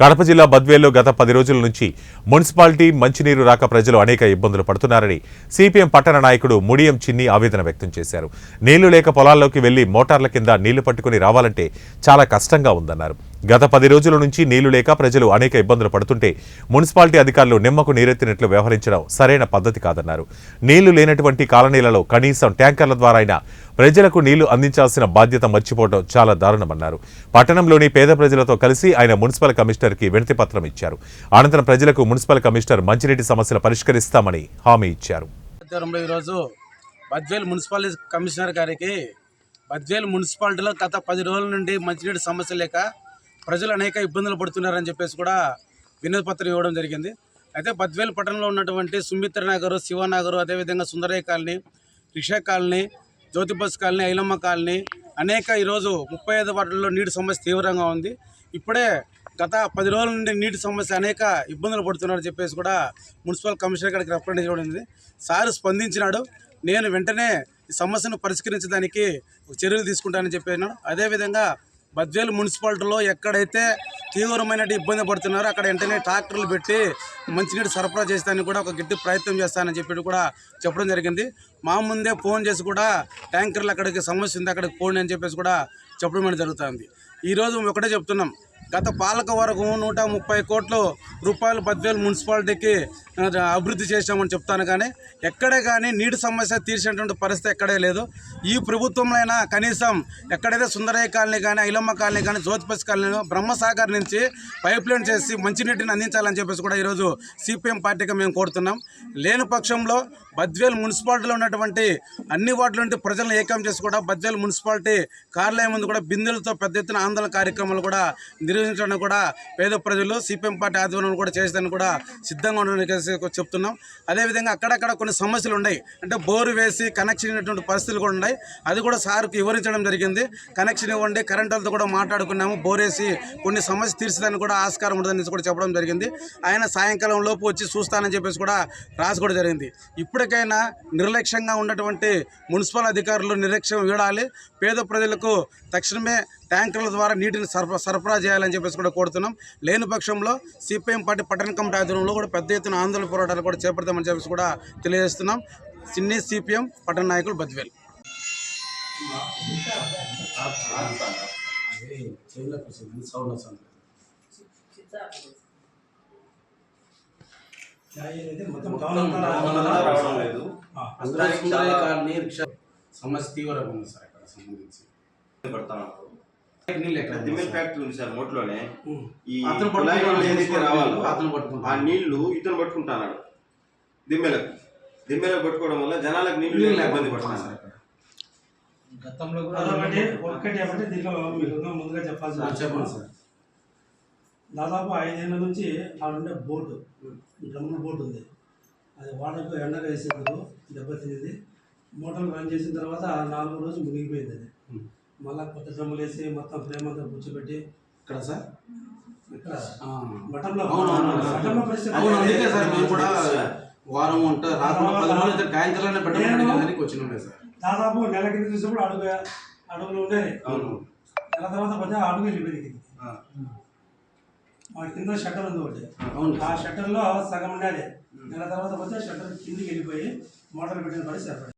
కడప జిల్లా బద్వేల్లో గత పది రోజుల నుంచి మున్సిపాలిటీ మంచినీరు రాక ప్రజలు అనేక ఇబ్బందులు పడుతున్నారని సిపిఎం పట్టణ నాయకుడు ముడియం చిన్ని ఆవేదన వ్యక్తం చేశారు. నీళ్ళు లేక పొలాల్లోకి వెళ్ళి మోటార్ల కింద నీళ్ళు పట్టుకుని రావాలంటే చాలా కష్టంగా ఉందన్నారు. గత పది రోజుల నుంచి నీళ్ళు లేక ప్రజలు అనేక ఇబ్బందులు పడుతుంటే మున్సిపాలిటీ అధికారులు నిమ్మకు నీరెత్తినట్లు వ్యవహరించడం సరైన పద్ధతి కాదన్నారు. నీళ్ళు లేనటువంటి కాలనీలలో కనీసం ట్యాంకర్ల ద్వారా అయినా ప్రజలకు నీళ్ళు అందించాల్సిన బాధ్యత మర్చిపోవడం చాలా దారుణమన్నారు. పట్టణంలోని పేద ప్రజలతో కలిసి ఆయన మున్సిపల్ కమిషనర్కి వినతి పత్రం ఇచ్చారు. అనంతరం ప్రజలకు మున్సిపల్ కమిషనర్ మంచినీటి సమస్యలు పరిష్కరిస్తామని హామీ ఇచ్చారు. ఈరోజు బద్వేల్ మున్సిపాలిటీ కమిషనర్ గారికి బద్వేల్ మున్సిపాలిటీలో గత పది రోజుల నుండి మంచినీటి సమస్య లేక ప్రజలు అనేక ఇబ్బందులు పడుతున్నారని చెప్పేసి కూడా వినతి పత్రం ఇవ్వడం జరిగింది. అయితే బద్వేల్ పట్టణంలో ఉన్నటువంటి సుమిత్ర నగర్ శివనగర్ అదేవిధంగా Sundarayya colony Risha colony Jyoti Basu colony Ailamma colony అనేక ఈరోజు ముప్పై ఐదు వార్డుల్లో నీటి సమస్య తీవ్రంగా ఉంది. ఇప్పుడే గత పది రోజుల నుండి నీటి సమస్య అనేక ఇబ్బందులు పడుతున్నారని చెప్పేసి కూడా మున్సిపల్ కమిషనర్ గారికి రిప్రజెంట్ చేయబడింది సార్ స్పందించినాడు. నేను వెంటనే ఈ సమస్యను పరిష్కరించడానికి చర్యలు తీసుకుంటానని చెప్పాను అదేవిధంగా బద్వేలు మున్సిపాలిటీలో ఎక్కడైతే తీవ్రమైన ఇబ్బంది పడుతున్నారో అక్కడ వెంటనే ట్రాక్టర్లు పెట్టి మంచినీటి సరఫరా చేస్తానని కూడా ఒక గట్టి ప్రయత్నం చేస్తానని చెప్పి కూడా చెప్పడం జరిగింది. మా ముందే ఫోన్ చేసి కూడా ట్యాంకర్లు అక్కడికి సమస్య ఉంది అక్కడికి పోండి అని చెప్పేసి కూడా చెప్పడం అనేది జరుగుతుంది. ఈరోజు మేము ఒకటే చెప్తున్నాం. గత పాలక వరకు నూట ముప్పై కోట్ల రూపాయలు బద్వేలు మున్సిపాలిటీకి అభివృద్ధి చేశామని చెప్తాను కానీ ఎక్కడే కానీ నీటి సమస్య తీర్చినటువంటి పరిస్థితి ఎక్కడే లేదు. ఈ ప్రభుత్వంలో అయినా కనీసం ఎక్కడైతే సుందరయ్య కాలనీ కానీ ఐలమ్మ కాలనీ కానీ జ్యోతిపస్ కాలనీ బ్రహ్మసాగర్ నుంచి పైప్ లైన్ చేసి మంచినీటిని అందించాలని చెప్పేసి కూడా ఈరోజు సిపిఎం పార్టీగా మేము కోరుతున్నాం. లేని పక్షంలో బద్వేల్ మున్సిపాలిటీలో ఉన్నటువంటి అన్ని వార్డుల నుండి ప్రజలను ఏకం చేసి కూడా బద్వేల్ మున్సిపాలిటీ కార్యాలయం ముందు కూడా బిందెలతో పెద్ద ఎత్తున ఆందోళన కార్యక్రమాలు కూడా నిర్వహించడానికి కూడా పేద ప్రజలు సిపిఎం పార్టీ ఆధ్వర్యంలో కూడా చేసేదని కూడా సిద్ధంగా ఉండడానికి చెప్తున్నాం. అదేవిధంగా అక్కడక్కడ కొన్ని సమస్యలు ఉన్నాయి. అంటే బోరు వేసి కనెక్షన్ ఇచ్చినటువంటి పరిస్థితులు కూడా ఉన్నాయి. అది కూడా సార్కు వివరించడం జరిగింది. కనెక్షన్ ఇవ్వండి కరెంట్ వాళ్ళతో కూడా మాట్లాడుకున్నాము. బోర్ వేసి కొన్ని సమస్య తీర్చడానికి కూడా ఆస్కారం ఉండదని కూడా చెప్పడం జరిగింది. ఆయన సాయంకాలం లోపు వచ్చి చూస్తానని చెప్పేసి కూడా రాసుకోవడం జరిగింది. ఇప్పటికైనా నిర్లక్ష్యంగా ఉన్నటువంటి మున్సిపల్ అధికారులు నిర్లక్ష్యం వీడాలి. పేద ప్రజలకు తక్షణమే ట్యాంకర్ల ద్వారా నీటిని సరఫరా సరఫరా చేయాలని చెప్పేసి కూడా కోరుతున్నాం. లేని పక్షంలో సిపిఎం పార్టీ పట్టణ కమిటీ ఆధ్వర్యంలో కూడా పెద్ద ఎత్తున ఆందోళన పోరాటాలు కూడా చేపడతామని చెప్పేసి కూడా తెలియజేస్తున్నాం. సిన్ని సిపిఎం పట్టణ నాయకులు బద్వేల్ సమస్య తీవ్రంగా ఉంది సార్ అక్కడ సంబంధించి. పడతా ఫ్యాక్టరీ ఉంది సార్ మోట్లోనే. ఈ అతను కుళాయి పట్టుకుంటాడు, నీళ్ళు ఏదైతే రావాలో అతను పట్టుకుంటాడు. ఆ నీళ్ళు ఇతను పట్టుకుంటున్నాడు దిమ్మెలకు. దిమ్మెలకు పట్టుకోవడం వల్ల జనాలకు నీళ్ళు లేక ఇబ్బంది పడుతున్నారు. సార్ అక్కడ గతంలో కూడా అదొకటి ఒక్కటి ఏమంటే దీంట్లో మీకు ఇంకా ముందుగా చెప్పండి సార్. దాదాపు ఐదేళ్ళ నుంచి ఆడుండే బోటు డ్రమ్ముల బోటు ఉంది. అది వాటర్కు ఎండగా వేసేందుకు దెబ్బతింది మోటార్లు రన్ చేసిన తర్వాత నాలుగో రోజు మునిగిపోయింది అది. మళ్ళా కొత్త డ్రమ్ములు వేసి మొత్తం ఫ్రేమ్ అంతా కూర్చోబెట్టి ఇక్కడ సార్. మఠంలో అవును. అందుకే సార్ మేము కూడా వారం ఉంటా రాత్రి పది రోజులు అయితే ట్యాంకర్లోనే పెట్టడానికి వచ్చినాం సార్. దాదాపు నెల కింద చూసినప్పుడు అడుగు అడుగులు ఉండేది అవును. నెల తర్వాత ఆ అడుగు వెళ్ళిపోయింది. మా కింద షట్టర్ ఉంది ఒకటి. అవును. ఆ షట్టర్లో సగం ఉండేది నెల తర్వాత పోతే షట్టర్ కిందికి వెళ్ళిపోయి మోటార్ పెట్టిన పరిస్థితి ఏర్పడింది